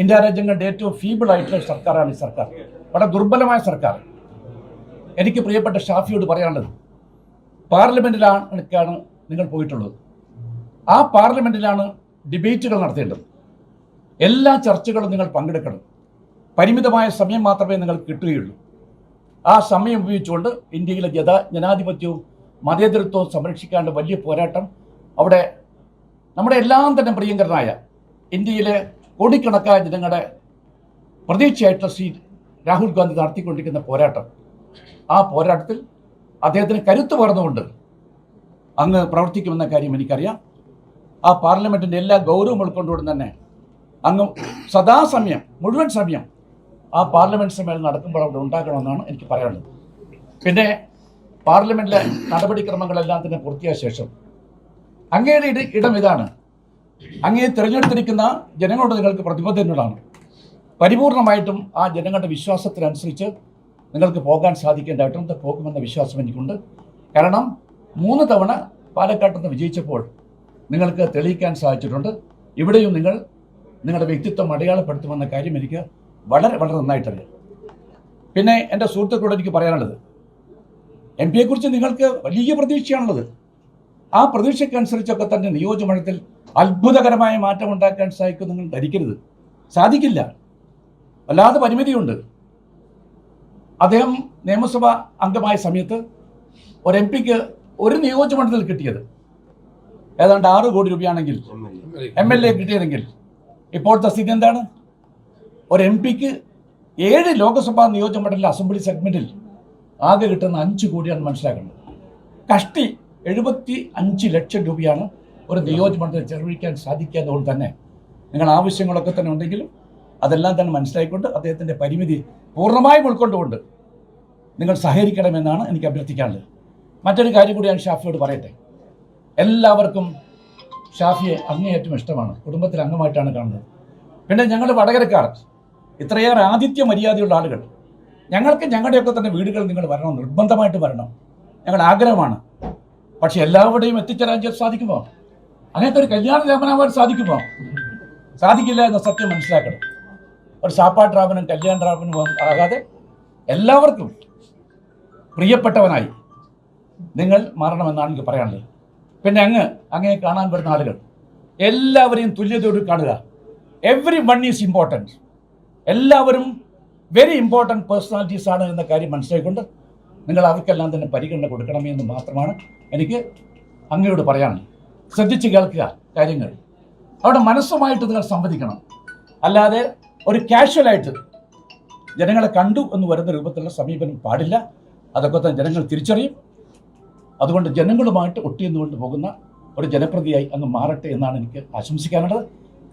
India രാജ്യങ്ങളുടെ ഏറ്റവും feeble ആയിട്ടുള്ള സർക്കാരാണ് ഈ സർക്കാർ. വളരെ ദുർബലമായ സർക്കാർ. എനിക്ക് പ്രിയപ്പെട്ട ഷാഫിയോട് പറയാനുള്ളത് പാർലമെന്റിലാണ് നിങ്ങൾ പോയിട്ടുള്ളത്. ആ പാർലമെന്റിലാണ് ഡിബേറ്റുകൾ നടത്തേണ്ടത്. എല്ലാ ചർച്ചകളും നിങ്ങൾ പങ്കെടുക്കണം. പരിമിതമായ സമയം മാത്രമേ നിങ്ങൾക്ക് കിട്ടുകയുള്ളൂ. ആ സമയം ഉപയോഗിച്ചുകൊണ്ട് ഇന്ത്യയിലെ ജനാ ജനാധിപത്യവും മതേതരത്വവും സംരക്ഷിക്കാനുള്ള വലിയ പോരാട്ടം അവിടെ നമ്മുടെ എല്ലാം തന്നെ പ്രിയങ്കരനായ ഇന്ത്യയിലെ കോടിക്കണക്കായ ജനങ്ങളുടെ പ്രതീക്ഷയായിട്ട് ശ്രീ രാഹുൽ ഗാന്ധി നടത്തിക്കൊണ്ടിരിക്കുന്ന പോരാട്ടം. ആ പോരാട്ടത്തിൽ അദ്ദേഹത്തിന് കരുത്ത് പകർന്നുകൊണ്ട് അങ്ങ് പ്രവർത്തിക്കുമെന്ന കാര്യം എനിക്കറിയാം. ആ പാർലമെന്റിന്റെ എല്ലാ ഗൗരവം ഉൾക്കൊണ്ടുകൊണ്ട് തന്നെ അങ്ങ് സദാസമയം മുഴുവൻ സമയം ആ പാർലമെന്റ് സമ്മേളനം നടക്കുമ്പോൾ അവിടെ ഉണ്ടാക്കണമെന്നാണ് എനിക്ക് പറയാനുള്ളത്. പിന്നെ പാർലമെന്റിലെ നടപടിക്രമങ്ങളെല്ലാം തന്നെ പൂർത്തിയായ ശേഷം അങ്ങയുടെ ഇടം ഇതാണ്. അങ്ങേ തിരഞ്ഞെടുത്തിരിക്കുന്ന ജനങ്ങളോട് നിങ്ങൾക്ക് പ്രതിബദ്ധതയോടാണ് പരിപൂർണമായിട്ടും ആ ജനങ്ങളുടെ വിശ്വാസത്തിനനുസരിച്ച് നിങ്ങൾക്ക് പോകാൻ സാധിക്കേണ്ടതായിട്ടും ഇത് പോകുമെന്ന വിശ്വാസം എനിക്കുണ്ട്. കാരണം മൂന്ന് തവണ പാലക്കാട്ട് നിന്ന് വിജയിച്ചപ്പോൾ നിങ്ങൾക്ക് തെളിയിക്കാൻ സാധിച്ചിട്ടുണ്ട്. ഇവിടെയും നിങ്ങൾ നിങ്ങളുടെ വ്യക്തിത്വം അടയാളപ്പെടുത്തുമെന്ന കാര്യം എനിക്ക് വളരെ വളരെ നന്നായിട്ടറിയാം. പിന്നെ എന്റെ സുഹൃത്തുക്കളോട് എനിക്ക് പറയാനുള്ളത് എം പിയെക്കുറിച്ച് നിങ്ങൾക്ക് വലിയ പ്രതീക്ഷയാണുള്ളത്. ആ പ്രതീക്ഷയ്ക്കനുസരിച്ചൊക്കെ തന്നെ നിയോജകമണ്ഡലത്തിൽ അത്ഭുതകരമായ മാറ്റം ഉണ്ടാക്കാൻ സാധിക്കും നിങ്ങൾ ധരിക്കരുത്. സാധിക്കില്ല. വല്ലാതെ പരിമിതിയുണ്ട്. അദ്ദേഹം നിയമസഭ അംഗമായ സമയത്ത് ഒരു എം പിക്ക് ഒരു നിയോജകമണ്ഡലത്തിൽ കിട്ടിയത്. ഏതാണ്ട് ആറ് കോടി രൂപയാണെങ്കിൽ എം എൽ എ കിട്ടിയതെങ്കിൽ ഇപ്പോഴത്തെ സ്ഥിതി എന്താണ്? ഒരു എം പിക്ക് ഏഴ് ലോക്സഭാ നിയോജകമണ്ഡല അസംബ്ലി സെഗ്മെന്റിൽ ആകെ കിട്ടുന്ന അഞ്ച് കോടിയാണ് മനസ്സിലാക്കേണ്ടത് കഷ്ടി എഴുപത്തി അഞ്ച് ലക്ഷം രൂപയാണ് ഒരു നിയോജകമണ്ഡലത്തിൽ ചെലവഴിക്കാൻ സാധിക്കാത്തതുകൊണ്ട് തന്നെ. നിങ്ങൾ ആവശ്യങ്ങളൊക്കെ തന്നെ ഉണ്ടെങ്കിലും അതെല്ലാം തന്നെ മനസ്സിലാക്കിക്കൊണ്ട് അദ്ദേഹത്തിന്റെ പരിമിതി പൂർണമായും ഉൾക്കൊണ്ടുകൊണ്ട് നിങ്ങൾ സഹകരിക്കണമെന്നാണ് എനിക്ക് അഭ്യർത്ഥിക്കാനുള്ളത്. മറ്റൊരു കാര്യം കൂടി ഞാൻ ഷാഫിയോട് പറയട്ടെ. എല്ലാവർക്കും ഷാഫിയെ അങ്ങേയറ്റം ഇഷ്ടമാണ്. കുടുംബത്തിൽ അംഗമായിട്ടാണ് കാണുന്നത്. പിന്നെ ഞങ്ങൾ വടകരക്കാർ ഇത്രയേറെ ആതിഥ്യ മര്യാദയുള്ള ആളുകൾ. ഞങ്ങൾക്ക് ഞങ്ങളുടെയൊക്കെ തന്നെ വീടുകൾ നിങ്ങൾ വരണം നിർബന്ധമായിട്ട് വരണം. ഞങ്ങളുടെ ആഗ്രഹമാണ്. പക്ഷെ എല്ലാവരുടെയും എത്തിച്ചേരാൻ സാധിക്കുമോ? അങ്ങനത്തെ ഒരു കല്യാണ രാമനാവാൻ സാധിക്കുമോ? സാധിക്കില്ല എന്ന സത്യം മനസ്സിലാക്കണം. ഒരു സാപ്പാട്ട് രാമനും കല്യാണ രാമനും ആകാതെ എല്ലാവർക്കും പ്രിയപ്പെട്ടവനായി നിങ്ങൾ മാറണമെന്നാണ് എനിക്ക് പറയാനുള്ളത്. പിന്നെ അങ്ങ് അങ്ങനെ കാണാൻ വരുന്ന ആളുകൾ എല്ലാവരെയും തുല്യതയോട് കാണുക. എവറി വൺ ഈസ് ഇമ്പോർട്ടന്റ് എല്ലാവരും വെരി ഇമ്പോർട്ടന്റ് പേഴ്സണാലിറ്റീസ് ആണ് എന്ന കാര്യം മനസ്സിലാക്കിക്കൊണ്ട് നിങ്ങൾ അവർക്കെല്ലാം തന്നെ പരിഗണന കൊടുക്കണമേ എന്ന് മാത്രമാണ് എനിക്ക് അങ്ങയോട് പറയാനുള്ളത്. ശ്രദ്ധിച്ച് കേൾക്കുക കാര്യങ്ങൾ. അവിടെ മനസ്സുമായിട്ട് നിങ്ങൾ സംവദിക്കണം. അല്ലാതെ ഒരു കാഷ്വലായിട്ട് ജനങ്ങളെ കണ്ടു എന്ന് വരുന്ന രൂപത്തിലുള്ള സമീപനം പാടില്ല. അതൊക്കെ തന്നെ ജനങ്ങൾ തിരിച്ചറിയും. അതുകൊണ്ട് ജനങ്ങളുമായിട്ട് ഒട്ടിയെന്നുകൊണ്ട് പോകുന്ന ഒരു ജനപ്രതിയായി അങ്ങ് മാറട്ടെ എന്നാണ് എനിക്ക് ആശംസിക്കാനുള്ളത്.